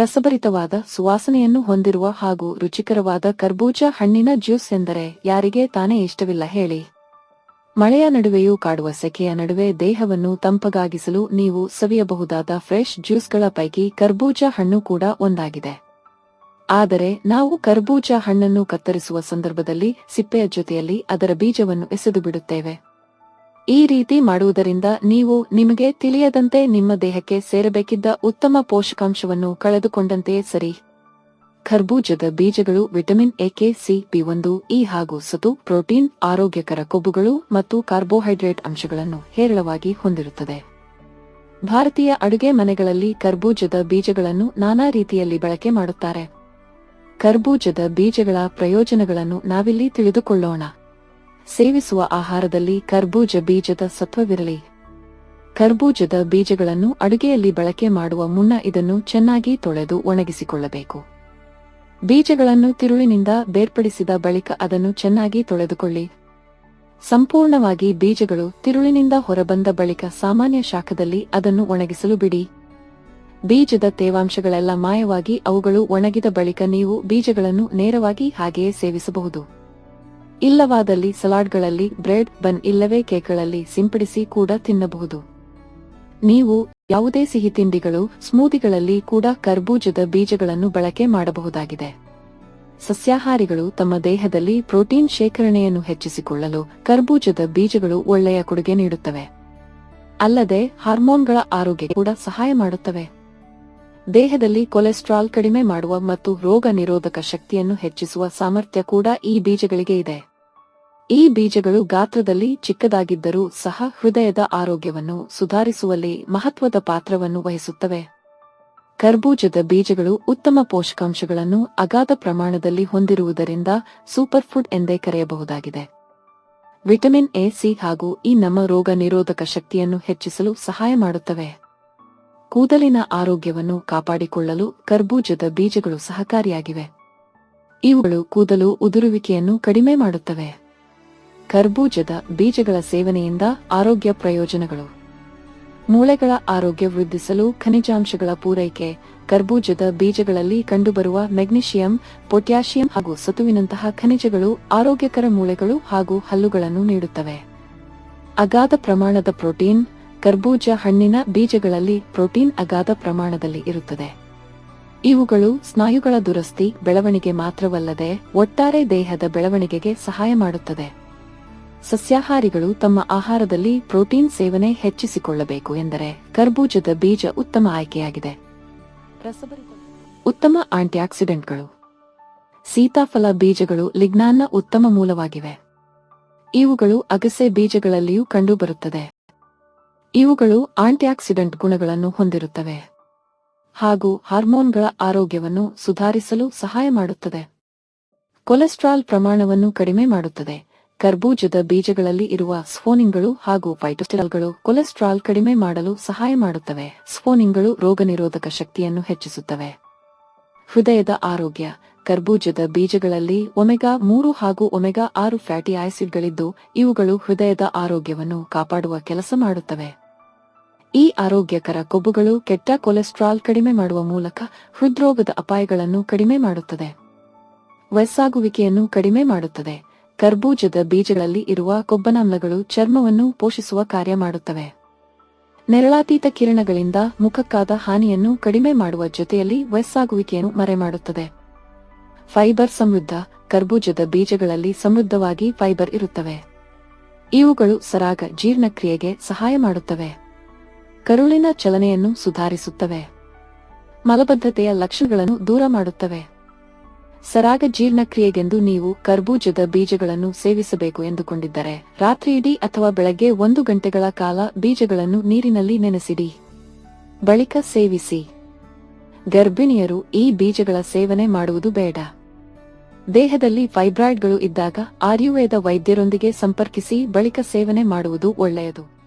ರಸಭರಿತವಾದ ಸುವಾಸನೆಯನ್ನು ಹೊಂದಿರುವ ಹಾಗೂ ರುಚಿಕರವಾದ ಕರ್ಬೂಜ ಹಣ್ಣಿನ ಜ್ಯೂಸ್ ಎಂದರೆ ಯಾರಿಗೆ ತಾನೇ ಇಷ್ಟವಿಲ್ಲ ಹೇಳಿ. ಮಳೆಯ ನಡುವೆಯೂ ಕಾಡುವ ಸೆಕೆಯ ನಡುವೆ ದೇಹವನ್ನು ತಂಪಗಾಗಿಸಲು ನೀವು ಸವಿಯಬಹುದಾದ ಫ್ರೆಶ್ ಜ್ಯೂಸ್ಗಳ ಪೈಕಿ ಕರ್ಬೂಜ ಹಣ್ಣು ಕೂಡ ಒಂದಾಗಿದೆ. ಆದರೆ ನಾವು ಕರ್ಬೂಜ ಹಣ್ಣನ್ನು ಕತ್ತರಿಸುವ ಸಂದರ್ಭದಲ್ಲಿ ಸಿಪ್ಪೆಯ ಜೊತೆಯಲ್ಲಿ ಅದರ ಬೀಜವನ್ನು ಎಸೆದು ಬಿಡುತ್ತೇವೆ. ಈ ರೀತಿ ಮಾಡುವುದರಿಂದ ನೀವು ನಿಮಗೆ ತಿಳಿಯದಂತೆ ನಿಮ್ಮ ದೇಹಕ್ಕೆ ಸೇರಬೇಕಿದ್ದ ಉತ್ತಮ ಪೋಷಕಾಂಶವನ್ನು ಕಳೆದುಕೊಂಡಂತೆಯೇ ಸರಿ. ಖರ್ಬೂಜದ ಬೀಜಗಳು vitamin A, K, C P ಒಂದು, ಇ ಹಾಗೂ ಸತು ಪ್ರೋಟೀನ್, ಆರೋಗ್ಯಕರ ಕೊಬ್ಬುಗಳು ಮತ್ತು ಕಾರ್ಬೋಹೈಡ್ರೇಟ್ ಅಂಶಗಳನ್ನು ಹೇರಳವಾಗಿ ಹೊಂದಿರುತ್ತದೆ. ಭಾರತೀಯ ಅಡುಗೆ ಮನೆಗಳಲ್ಲಿ ಕರ್ಬೂಜದ ಬೀಜಗಳನ್ನು ನಾನಾ ರೀತಿಯಲ್ಲಿ ಬಳಕೆ ಮಾಡುತ್ತಾರೆ. ಕರ್ಬೂಜದ ಬೀಜಗಳ ಪ್ರಯೋಜನಗಳನ್ನು ನಾವಿಲ್ಲಿ ತಿಳಿದುಕೊಳ್ಳೋಣ. ಸೇವಿಸುವ ಆಹಾರದಲ್ಲಿ ಕರ್ಬೂಜ ಬೀಜದ ಸತ್ವವಿರಲಿ. ಕರ್ಬೂಜದ ಬೀಜಗಳನ್ನು ಅಡುಗೆಯಲ್ಲಿ ಬಳಕೆ ಮಾಡುವ ಮುನ್ನ ಇದನ್ನು ಚೆನ್ನಾಗಿ ತೊಳೆದು ಒಣಗಿಸಿಕೊಳ್ಳಬೇಕು. ಬೀಜಗಳನ್ನು ತಿರುಳಿನಿಂದ ಬೇರ್ಪಡಿಸಿದ ಬಳಿಕ ಅದನ್ನು ಚೆನ್ನಾಗಿ ತೊಳೆದುಕೊಳ್ಳಿ. ಸಂಪೂರ್ಣವಾಗಿ ಬೀಜಗಳು ತಿರುಳಿನಿಂದ ಹೊರಬಂದ ಬಳಿಕ ಸಾಮಾನ್ಯ ಶಾಖದಲ್ಲಿ ಅದನ್ನು ಒಣಗಿಸಲು ಬಿಡಿ. ಬೀಜದ ತೇವಾಂಶಗಳೆಲ್ಲ ಮಾಯವಾಗಿ ಅವುಗಳು ಒಣಗಿದ ಬಳಿಕ ನೀವು ಬೀಜಗಳನ್ನು ನೇರವಾಗಿ ಹಾಗೆಯೇ ಸೇವಿಸಬಹುದು. ಇಲ್ಲವಾದಲ್ಲಿ ಸಲಾಡ್ಗಳಲ್ಲಿ ಬ್ರೆಡ್, ಬನ್ ಇಲ್ಲವೇ ಕೇಕ್ಗಳಲ್ಲಿ ಸಿಂಪಡಿಸಿ ಕೂಡ ತಿನ್ನಬಹುದು. ನೀವು ಯಾವುದೇ ಸಿಹಿ ತಿಂಡಿಗಳು ಸ್ಮೂದಿಗಳಲ್ಲಿ ಕೂಡ ಕರ್ಬೂಜದ ಬೀಜಗಳನ್ನು ಬಳಕೆ ಮಾಡಬಹುದಾಗಿದೆ. ಸಸ್ಯಾಹಾರಿಗಳು ತಮ್ಮ ದೇಹದಲ್ಲಿ ಪ್ರೋಟೀನ್ ಶೇಖರಣೆಯನ್ನು ಹೆಚ್ಚಿಸಿಕೊಳ್ಳಲು ಕರ್ಬೂಜದ ಬೀಜಗಳು ಒಳ್ಳೆಯ ಕೊಡುಗೆ ನೀಡುತ್ತವೆ. ಅಲ್ಲದೆ ಹಾರ್ಮೋನ್ಗಳ ಆರೋಗ್ಯ ಕೂಡ ಸಹಾಯ ಮಾಡುತ್ತವೆ. ದೇಹದಲ್ಲಿ ಕೊಲೆಸ್ಟ್ರಾಲ್ ಕಡಿಮೆ ಮಾಡುವ ಮತ್ತು ರೋಗ ನಿರೋಧಕ ಶಕ್ತಿಯನ್ನು ಹೆಚ್ಚಿಸುವ ಸಾಮರ್ಥ್ಯ ಕೂಡ ಈ ಬೀಜಗಳಿಗೆ ಇದೆ. ಈ ಬೀಜಗಳು ಗಾತ್ರದಲ್ಲಿ ಚಿಕ್ಕದಾಗಿದ್ದರೂ ಸಹ ಹೃದಯದ ಆರೋಗ್ಯವನ್ನು ಸುಧಾರಿಸುವಲ್ಲಿ ಮಹತ್ವದ ಪಾತ್ರವನ್ನು ವಹಿಸುತ್ತವೆ. ಕರ್ಬೂಜದ ಬೀಜಗಳು ಉತ್ತಮ ಪೋಷಕಾಂಶಗಳನ್ನು ಅಗಾಧ ಪ್ರಮಾಣದಲ್ಲಿ ಹೊಂದಿರುವುದರಿಂದ ಸೂಪರ್ ಫುಡ್ ಎಂದೇ ಕರೆಯಬಹುದಾಗಿದೆ. ವಿಟಮಿನ್ ಎ, ಸಿ ಹಾಗೂ ಈ ನಮ್ಮ ರೋಗ ನಿರೋಧಕ ಶಕ್ತಿಯನ್ನು ಹೆಚ್ಚಿಸಲು ಸಹಾಯ ಮಾಡುತ್ತವೆ. ಕೂದಲಿನ ಆರೋಗ್ಯವನ್ನು ಕಾಪಾಡಿಕೊಳ್ಳಲು ಕರ್ಬೂಜದ ಬೀಜಗಳು ಸಹಕಾರಿಯಾಗಿವೆ. ಇವುಗಳು ಕೂದಲು ಉದುರುವಿಕೆಯನ್ನು ಕಡಿಮೆ ಮಾಡುತ್ತವೆ. ಕರ್ಬೂಜದ ಬೀಜಗಳ ಸೇವನೆಯಿಂದ ಆರೋಗ್ಯ ಪ್ರಯೋಜನಗಳು. ಮೂಳೆಗಳ ಆರೋಗ್ಯ ವೃದ್ಧಿಸಲು ಖನಿಜಾಂಶಗಳ ಪೂರೈಕೆ, ಕರ್ಬೂಜದ ಬೀಜಗಳಲ್ಲಿ ಕಂಡುಬರುವ ಮೆಗ್ನೀಷಿಯಂ, ಪೊಟ್ಯಾಷಿಯಂ ಹಾಗೂ ಸತುವಿನಂತಹ ಖನಿಜಗಳು ಆರೋಗ್ಯಕರ ಮೂಳೆಗಳು ಹಾಗೂ ಹಲ್ಲುಗಳನ್ನು ನೀಡುತ್ತವೆ. ಅಗಾಧ ಪ್ರಮಾಣದ ಪ್ರೋಟೀನ್, ಕರ್ಬೂಜ ಹಣ್ಣಿನ ಬೀಜಗಳಲ್ಲಿ ಪ್ರೋಟೀನ್ ಅಗಾಧ ಪ್ರಮಾಣದಲ್ಲಿ ಇರುತ್ತದೆ. ಇವುಗಳು ಸ್ನಾಯುಗಳ ದುರಸ್ತಿ, ಬೆಳವಣಿಗೆ ಮಾತ್ರವಲ್ಲದೆ ಒಟ್ಟಾರೆ ದೇಹದ ಬೆಳವಣಿಗೆಗೆ ಸಹಾಯ ಮಾಡುತ್ತದೆ. ಸಸ್ಯಾಹಾರಿಗಳು ತಮ್ಮ ಆಹಾರದಲ್ಲಿ ಪ್ರೋಟೀನ್ ಸೇವನೆ ಹೆಚ್ಚಿಸಿಕೊಳ್ಳಬೇಕು ಎಂದರೆ ಕರ್ಬೂಜದ ಬೀಜ ಉತ್ತಮ ಆಯ್ಕೆಯಾಗಿದೆ. ಉತ್ತಮ ಆಂಟಿಆಕ್ಸಿಡೆಂಟ್ಗಳು. ಸೀತಾಫಲ ಬೀಜಗಳು ಲಿಗ್ನಾನ್ನ ಉತ್ತಮ ಮೂಲವಾಗಿವೆ. ಇವುಗಳು ಅಗಸೆ ಬೀಜಗಳಲ್ಲಿಯೂ ಕಂಡುಬರುತ್ತದೆ. ಇವುಗಳು ಆಂಟಿಆಕ್ಸಿಡೆಂಟ್ ಗುಣಗಳನ್ನು ಹೊಂದಿರುತ್ತವೆ. ಹಾಗೂ ಹಾರ್ಮೋನ್ಗಳ ಆರೋಗ್ಯವನ್ನು ಸುಧಾರಿಸಲು ಸಹಾಯ ಮಾಡುತ್ತದೆ. ಕೊಲೆಸ್ಟ್ರಾಲ್ ಪ್ರಮಾಣವನ್ನು ಕಡಿಮೆ ಮಾಡುತ್ತದೆ. ಕರ್ಬೂಜದ ಬೀಜಗಳಲ್ಲಿ ಇರುವ ಸ್ಫೋನಿಂಗ್ಗಳು ಹಾಗೂ ಫೈಟೋಸ್ಟಿರಾಲ್ಗಳು ಕೊಲೆಸ್ಟ್ರಾಲ್ ಕಡಿಮೆ ಮಾಡಲು ಸಹಾಯ ಮಾಡುತ್ತವೆ. ಸ್ಫೋನಿಂಗ್ಗಳು ರೋಗನಿರೋಧಕ ಶಕ್ತಿಯನ್ನು ಹೆಚ್ಚಿಸುತ್ತವೆ. ಹೃದಯದ ಆರೋಗ್ಯ. ಕರ್ಬೂಜದ ಬೀಜಗಳಲ್ಲಿ ಒಮೆಗಾ ಮೂರು ಹಾಗೂ ಒಮೆಗಾ ಆರು ಫ್ಯಾಟಿ ಆಸಿಡ್ಗಳಿದ್ದು, ಇವುಗಳು ಹೃದಯದ ಆರೋಗ್ಯವನ್ನು ಕಾಪಾಡುವ ಕೆಲಸ ಮಾಡುತ್ತವೆ. ಈ ಆರೋಗ್ಯಕರ ಕೊಬ್ಬುಗಳು ಕೆಟ್ಟ ಕೊಲೆಸ್ಟ್ರಾಲ್ ಕಡಿಮೆ ಮಾಡುವ ಮೂಲಕ ಹೃದ್ರೋಗದ ಅಪಾಯಗಳನ್ನು ಕಡಿಮೆ ಮಾಡುತ್ತದೆ. ವಯಸ್ಸಾಗುವಿಕೆಯನ್ನು ಕಡಿಮೆ ಮಾಡುತ್ತದೆ. ಕರ್ಬೂಜದ ಬೀಜಗಳಲ್ಲಿ ಇರುವ ಕೊಬ್ಬನಾಮ್ಲಗಳು ಚರ್ಮವನ್ನು ಪೋಷಿಸುವ ಕಾರ್ಯ ಮಾಡುತ್ತವೆ. ನೆರಳಾತೀತ ಕಿರಣಗಳಿಂದ ಮುಖಕ್ಕಾದ ಹಾನಿಯನ್ನು ಕಡಿಮೆ ಮಾಡುವ ಜೊತೆಯಲ್ಲಿ ವಯಸ್ಸಾಗುವಿಕೆಯನ್ನು ಮರೆಮಾಡುತ್ತದೆ. ಫೈಬರ್ ಸಮೃದ್ಧ ಕರ್ಬೂಜದ ಬೀಜಗಳಲ್ಲಿ ಸಮೃದ್ಧವಾಗಿ ಫೈಬರ್ ಇರುತ್ತವೆ. ಇವುಗಳು ಸರಾಗ ಜೀರ್ಣಕ್ರಿಯೆಗೆ ಸಹಾಯ ಮಾಡುತ್ತವೆ. ಕರುಳಿನ ಚಲನೆಯನ್ನು ಸುಧಾರಿಸುತ್ತವೆ. ಮಲಬದ್ಧತೆಯ ಲಕ್ಷಣಗಳನ್ನು ದೂರ ಮಾಡುತ್ತವೆ. ಸರಾಗ ಜೀರ್ಣಕ್ರಿಯೆಗೆಂದು ನೀವು ಕರ್ಬೂಜದ ಬೀಜಗಳನ್ನು ಸೇವಿಸಬೇಕು ಎಂದುಕೊಂಡಿದ್ದರೆ ರಾತ್ರಿಯಿಡೀ ಅಥವಾ ಬೆಳಗ್ಗೆ ಒಂದು ಗಂಟೆಗಳ ಕಾಲ ಬೀಜಗಳನ್ನು ನೀರಿನಲ್ಲಿ ನೆನೆಸಿಡಿ. ಬಳಿಕ ಸೇವಿಸಿ. ಗರ್ಭಿಣಿಯರು ಈ ಬೀಜಗಳ ಸೇವನೆ ಮಾಡುವುದು ಬೇಡ. ದೇಹದಲ್ಲಿ ಫೈಬ್ರಾಯ್ಡ್ಗಳು ಇದ್ದಾಗ ಆಯುರ್ವೇದ ವೈದ್ಯರೊಂದಿಗೆ ಸಂಪರ್ಕಿಸಿ ಬಳಿಕ ಸೇವನೆ ಮಾಡುವುದು ಒಳ್ಳೆಯದು.